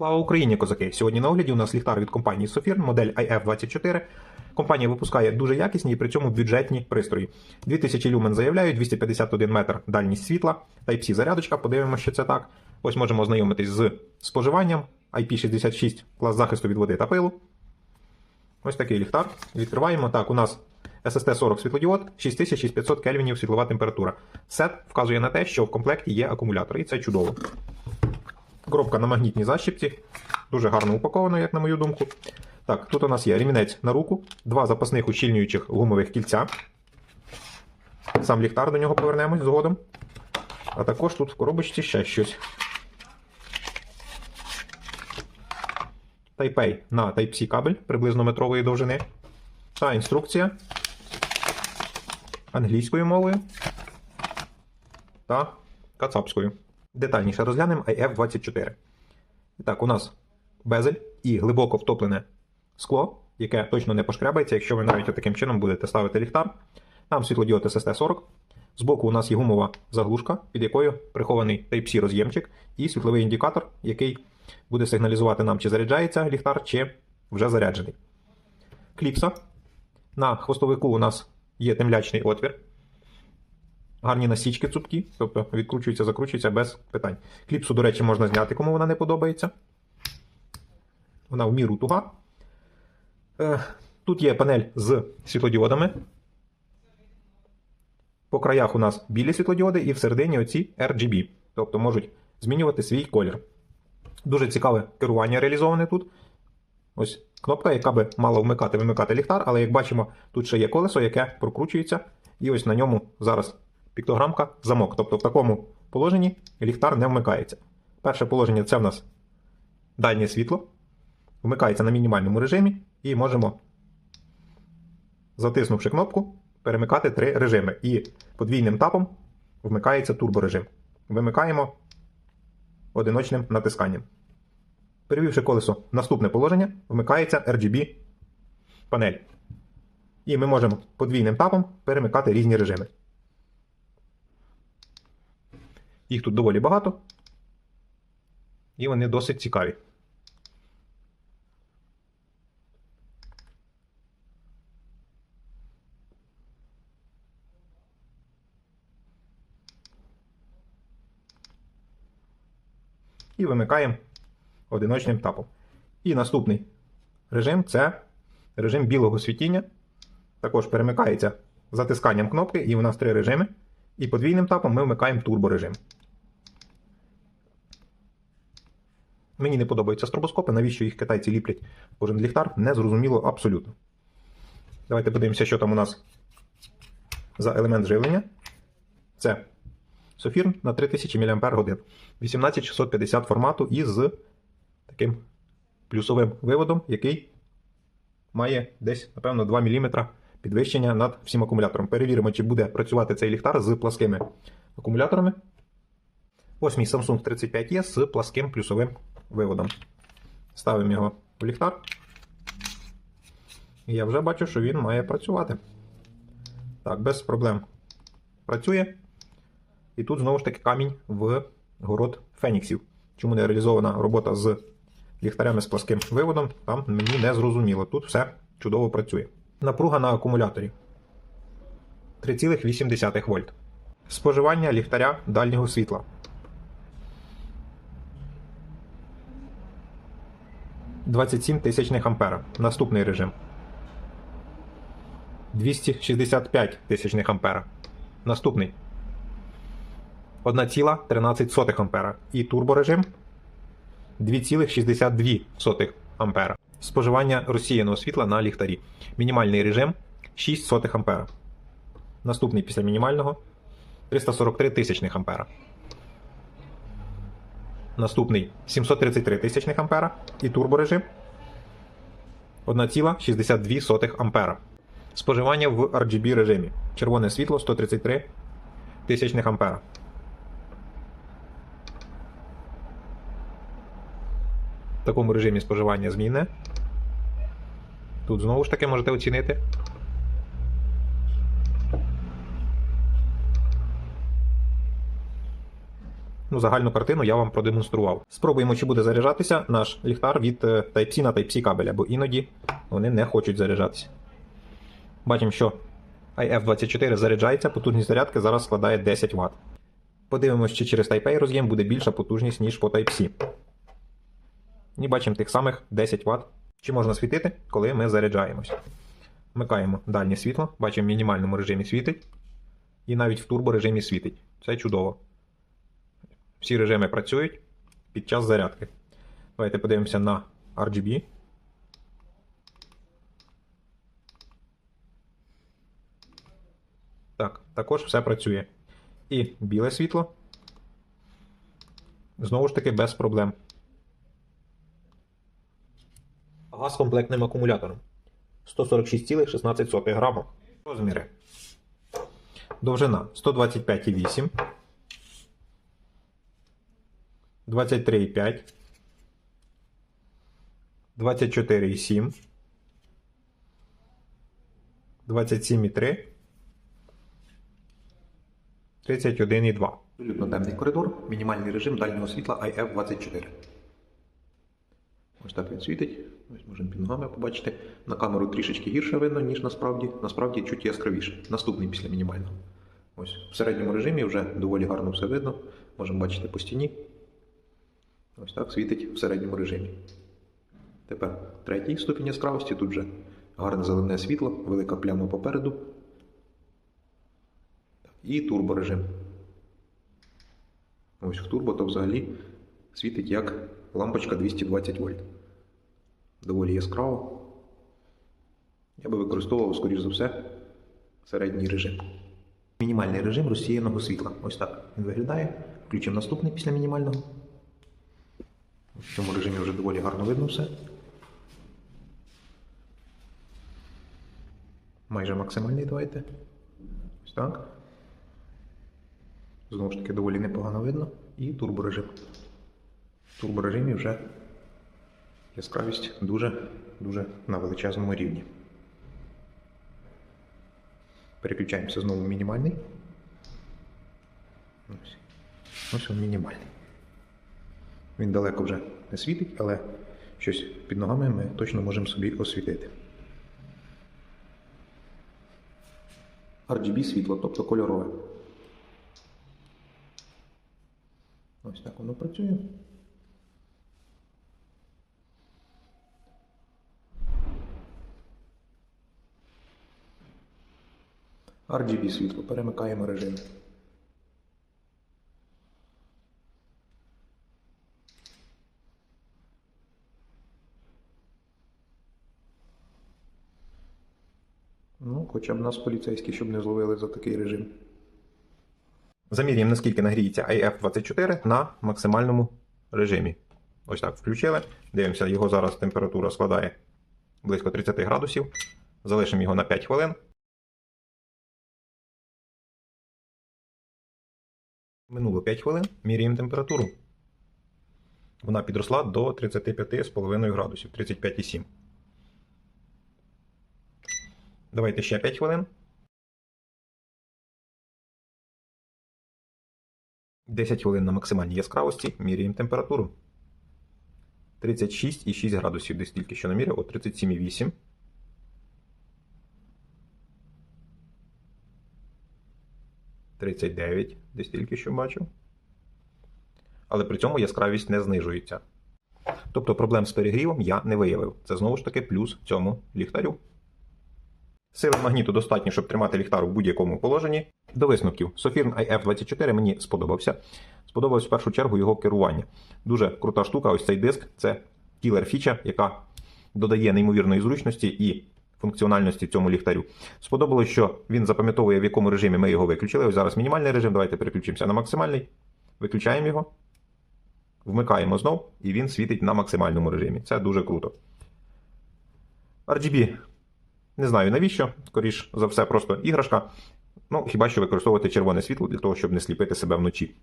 Слава Україні, козаки! Сьогодні на огляді у нас ліхтар від компанії Sofirn, модель IF24. Компанія випускає дуже якісні і при цьому бюджетні пристрої. 2000 люмен заявляють, 251 метр дальність світла, Type-C зарядочка, подивимося, що це так. Ось можемо ознайомитись з споживанням, IP66 клас захисту від води та пилу. Ось такий ліхтар. Відкриваємо. Так, у нас SST40 світлодіод, 6600 кельвінів світлова температура. Сет вказує на те, що в комплекті є акумулятор, і це чудово. Коробка на магнітній защіпці. Дуже гарно упаковано, як на мою думку. Так, тут у нас є рівнець на руку, два запасних ущільнюючих гумових кільця. Сам ліхтар до нього повернемось згодом. А також тут в коробочці ще щось. Type-A на Type-C кабель приблизно метрової довжини. Та інструкція англійською мовою та кацапською. Детальніше розглянемо IF24. І так, у нас безель і глибоко втоплене скло, яке точно не пошкрябається, якщо ви навіть таким чином будете ставити ліхтар. Там світлодіод SST40. Збоку у нас є гумова заглушка, під якою прихований Type-C роз'ємчик і світловий індикатор, який буде сигналізувати нам, чи заряджається ліхтар, чи вже заряджений. Кліпса. На хвостовику у нас є темлячний отвір. Гарні насічки цупкі, тобто відкручується, закручується без питань. Кліпсу, до речі, можна зняти, кому вона не подобається. Вона в міру туга. Е, Тут є панель з світлодіодами. По краях у нас білі світлодіоди і всередині оці RGB, тобто можуть змінювати свій колір. Дуже цікаве керування реалізоване тут. Ось кнопка, яка би мала вмикати вимикати ліхтар, але як бачимо, тут ще є колесо, яке прокручується, і ось на ньому зараз піктограмка замок. Тобто в такому положенні ліхтар не вмикається. Перше положення це в нас дальнє світло. Вмикається на мінімальному режимі, і можемо, затиснувши кнопку, перемикати три режими. І подвійним тапом вмикається турборежим. Вимикаємо одиночним натисканням. Перевівши колесо наступне положення, вмикається RGB панель. І ми можемо подвійним тапом перемикати різні режими. Їх тут доволі багато. І вони досить цікаві. І вимикаємо одиночним тапом. І наступний режим це режим білого світіння. Також перемикається затисканням кнопки, і у нас три режими. І подвійним тапом ми вмикаємо турборежим. Мені не подобаються стробоскопи, навіщо їх китайці ліплять кожен ліхтар, не зрозуміло абсолютно. Давайте подивимося, що там у нас за елемент живлення. Це Софірн на 3000 мАч. 18650 формату і з таким плюсовим виводом, який має десь, напевно, 2 мм підвищення над всім акумулятором. Перевіримо, чи буде працювати цей ліхтар з пласкими акумуляторами. Ось мій Samsung 35E з пласким плюсовим виводом. Ставимо його в ліхтар. І я вже бачу, що він має працювати. Так, без проблем працює. І тут знову ж таки камінь в город Феніксів. Чому не реалізована робота з ліхтарями з пласким виводом, там мені не зрозуміло. Тут все чудово працює. Напруга на акумуляторі 3,8 вольт. Споживання ліхтаря дальнього світла. «27 тисячних ампера. Наступний режим. 265 тисячних ампера. Наступний. 1,13 ампера. І турборежим 2,62 ампера. Споживання розсіяного світла на ліхтарі. Мінімальний режим 6 сотих ампера. Наступний після мінімального 343 тисячних ампера. Наступний 733 тисячних ампера. І турборежим 1,62 ампера. Споживання в RGB режимі. Червоне світло 133 тисячних ампера. В такому режимі споживання змінне. Тут знову ж таки можете оцінити. Ну, загальну картину я вам продемонстрував. Спробуємо, чи буде заряджатися наш ліхтар від е, Type-C на Type-C кабеля, бо іноді вони не хочуть заряджатися. Бачимо, що IF24 заряджається, потужність зарядки зараз складає 10 Вт. Подивимось, чи через Type-A роз'єм буде більша потужність, ніж по Type-C. І бачимо тих самих 10 Вт. Чи можна світити, коли ми заряджаємось. Вмикаємо дальнє світло, бачимо в мінімальному режимі світить. І навіть в турборежимі світить. Це чудово. Всі режими працюють під час зарядки. Давайте подивимося на RGB. Так, також все працює. І біле світло. Знову ж таки, без проблем. Ага з комплектним акумулятором. 146,16 грама. Розміри. Довжина 125,8. 23,5. 24,7. 27,3. 31,2. Абсолютно темний коридор, мінімальний режим дальнього світла IF24. Ось так він світить. Ось можемо під ногами побачити. На камеру трішечки гірше видно, ніж насправді. Насправді чуть яскравіше. Наступний після мінімального. Ось в середньому режимі вже доволі гарно все видно. Можемо бачити по стіні. Ось так світить в середньому режимі. Тепер третій ступінь яскравості. Тут вже гарне зелене світло, велика пляма попереду. І турборежим. Ось в турбо то взагалі світить як лампочка 220 вольт. Доволі яскраво. Я би використовував, скоріш за все, середній режим. Мінімальний режим розсіяного світла. Ось так він виглядає. Включимо наступний після мінімального. В цьому режимі вже доволі гарно видно все. Майже максимальний давайте. Ось так. Знову ж таки, доволі непогано видно. І турборежим. В турборежимі вже яскравість дуже, дуже на величезному рівні. Переключаємося знову в мінімальний. Ось. Ось він мінімальний. Він далеко вже не світить, але щось під ногами ми точно можемо собі освітити. RGB світло, тобто кольорове. Ось так воно працює. RGB світло. Перемикаємо режим. Ну, хоча б нас поліцейські, щоб не зловили за такий режим. Замірюємо, наскільки нагріється IF24 на максимальному режимі. Ось так включили. Дивимося, його зараз температура складає близько 30 градусів. Залишимо його на 5 хвилин. Минуло 5 хвилин, міряємо температуру. Вона підросла до 35,5 градусів, 35,7. Давайте ще 5 хвилин. 10 хвилин на максимальній яскравості міряємо температуру. 36,6 градусів, десь тільки що наміряв, от 37,8. Тридцять дев'ять, десь тільки що бачив. Але при цьому яскравість не знижується. Тобто проблем з перегрівом я не виявив. Це знову ж таки плюс цьому ліхтарю. Сили магніту достатньо, щоб тримати ліхтар у будь-якому положенні. До висновків, Sofirn IF24 мені сподобався. Сподобалось в першу чергу його керування. Дуже крута штука, ось цей диск це кілер фіча, яка додає неймовірної зручності і функціональності цьому ліхтарю. Сподобалось, що він запам'ятовує, в якому режимі ми його виключили. Ось зараз мінімальний режим. Давайте переключимося на максимальний. Виключаємо його, вмикаємо знов, і він світить на максимальному режимі. Це дуже круто. RGB не знаю навіщо, скоріш за все, просто іграшка. Ну, хіба що використовувати червоне світло для того, щоб не сліпити себе вночі.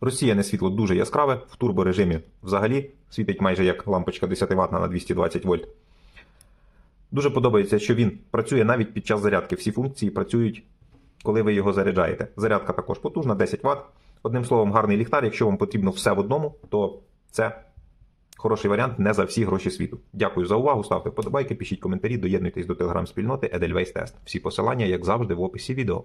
Розсіяне світло дуже яскраве, в турборежимі взагалі світить майже як лампочка 10 Вт на 220 вольт. Дуже подобається, що він працює навіть під час зарядки. Всі функції працюють, коли ви його заряджаєте. Зарядка також потужна, 10 Вт. Одним словом, гарний ліхтар. Якщо вам потрібно все в одному, то це хороший варіант не за всі гроші світу. Дякую за увагу. Ставте вподобайки, пишіть коментарі, доєднуйтесь до телеграм-спільноти Edelweiss Test. Всі посилання, як завжди, в описі відео.